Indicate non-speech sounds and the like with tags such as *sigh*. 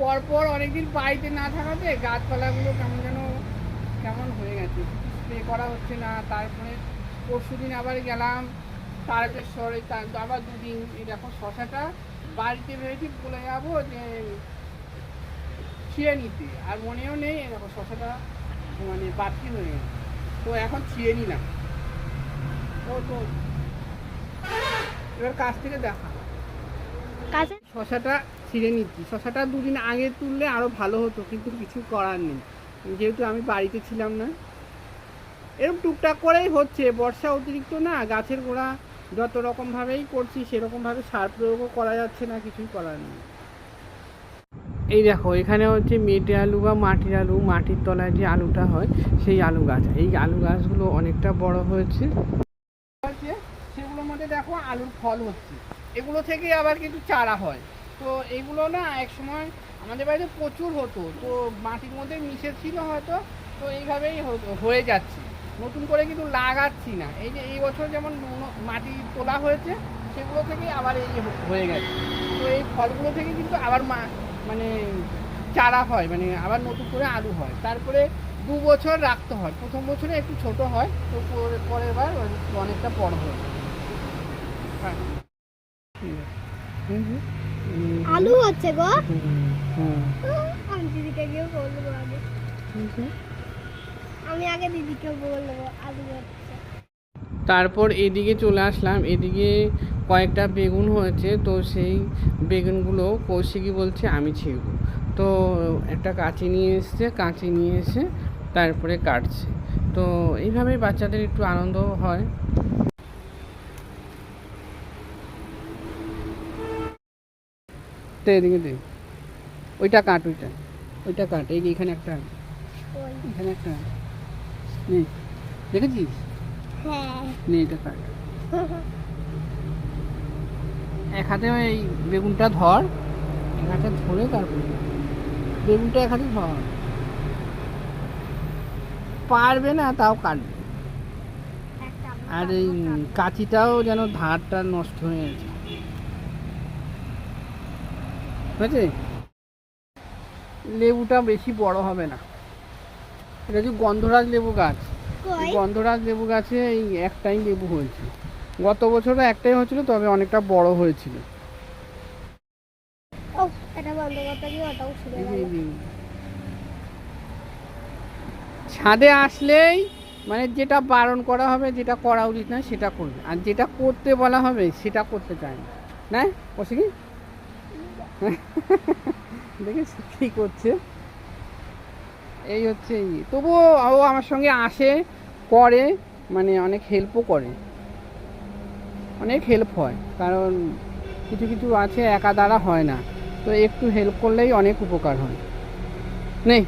পর পর অনেকদিন বাড়িতে না থাকাতে গাছপালাগুলো কেমন যেন কেমন হয়ে গেছে। স্প্রে করা হচ্ছে না তারপরে পরশু দিন আবার গেলাম তারকেশ্বরে তার আবার দুদিন এই দেখো শশাটা বাড়িতে ভেবেছি বলে যাব যে ছিঁড়ে নিতে। আর মনেও নেই এই দেখো শশাটা মানে বাড়তি হয়ে গেছে। তো এখন ছিঁড়ে নিলাম। ও তো। এবার কাছ থেকে দেখা। শশাটা ছিঁড়ে নিচ্ছি। শশাটা দুদিন আগে তুললে আরও ভালো হতো, কিন্তু কিছু করার নেই। যেহেতু আমি বাড়িতে ছিলাম না। এরকম টুকটাক করেই হচ্ছে। বর্ষা অতিরিক্ত না, গাছের গোড়া যত রকমভাবেই করছি, সেরকমভাবে সার প্রয়োগও করা যাচ্ছে না, কিছুই করার নেই। এই দেখো, এখানে হচ্ছে মেটে আলু বা মাটির আলু, মাটির তলায় যে আলুটা হয়, সেই আলু গাছ। এই আলু গাছগুলো অনেকটা বড় হয়েছে। সেগুলোর মধ্যে দেখো আলুর ফল হচ্ছে। এগুলো থেকে আবার কিন্তু চারা হয়। তো এইগুলো না এক সময় আমাদের বাড়িতে প্রচুর হতো। তো মাটির মধ্যে মিশে ছিল হয়তো, তো এইভাবেই হয়ে যাচ্ছে। নতুন করে কিন্তু লাগাচ্ছি না। এই যে এই বছর যেমন মাটি তোলা হয়েছে, সেগুলো থেকে আবার এই হয়ে গেছে। তো এই ফলগুলো থেকে কিন্তু আবার মানে চারা হয় মানে আবার নতুন করে আলু হয়। তারপরে দু বছর রাখতে হয়। প্রথম বছরে একটু ছোট হয়, তো পরে- পরের বার অনেকটা বড় হয় হ্যাঁ। আছে। আলু হচ্ছে গো। আমি দিদিকে গিয়ে বলব আগে। আমি দিদিকে বলব আলু হচ্ছে। তারপর এদিকে চলে আসলাম। এদিকে কয়েকটা বেগুন হয়েছে তো সেই বেগুনগুলো কৌশিকই বলছে আমি ছিঁড়ব। তো একটা কাঁচি নিয়ে এসছে কাঁচি নিয়ে এসে তারপরে কাটছে। তো এইভাবেই বাচ্চাদের একটু আনন্দ হয়। তো এদিকে দে ওইটা কাট ওইটা। ওইটা কাট এই এখানে একটা। এখানে একটা। নেই দেখেছিস? হ্যাঁ। এটা কাট। *laughs* এক হাতে ওই বেগুনটা ধর এক হাতে ধরে তারপরে বেগুনটা এক হাতে ধর। পারবে না তাও কাটবে। আর এই কাঁচিটাও যেন ধারটা নষ্ট হয়ে গেছে হয়েছে লেবুটা বেশি বড় হবে না। এটা হচ্ছে গন্ধরাজ লেবু গাছ। গন্ধরাজ লেবু গাছে এই একটাই লেবু হয়েছে। গত বছরও একটাই হয়েছিল তবে অনেকটা বড় হয়েছিল। ছাদে আসলেই মানে যেটা বারণ করা হবে যেটা করা উচিত না সেটা করবে। আর যেটা করতে বলা হবে সেটা করতে চায় না। না? বসে *laughs* কি দেখিস কি করছে। এই হচ্ছে এই তবুও ও আমার সঙ্গে আসে, করে মানে অনেক হেল্পও করে। অনেক হেল্প হয়, কারণ কিছু কিছু আছে একা দ্বারা হয় না। তো একটু হেল্প করলেই অনেক উপকার হয়। নেই?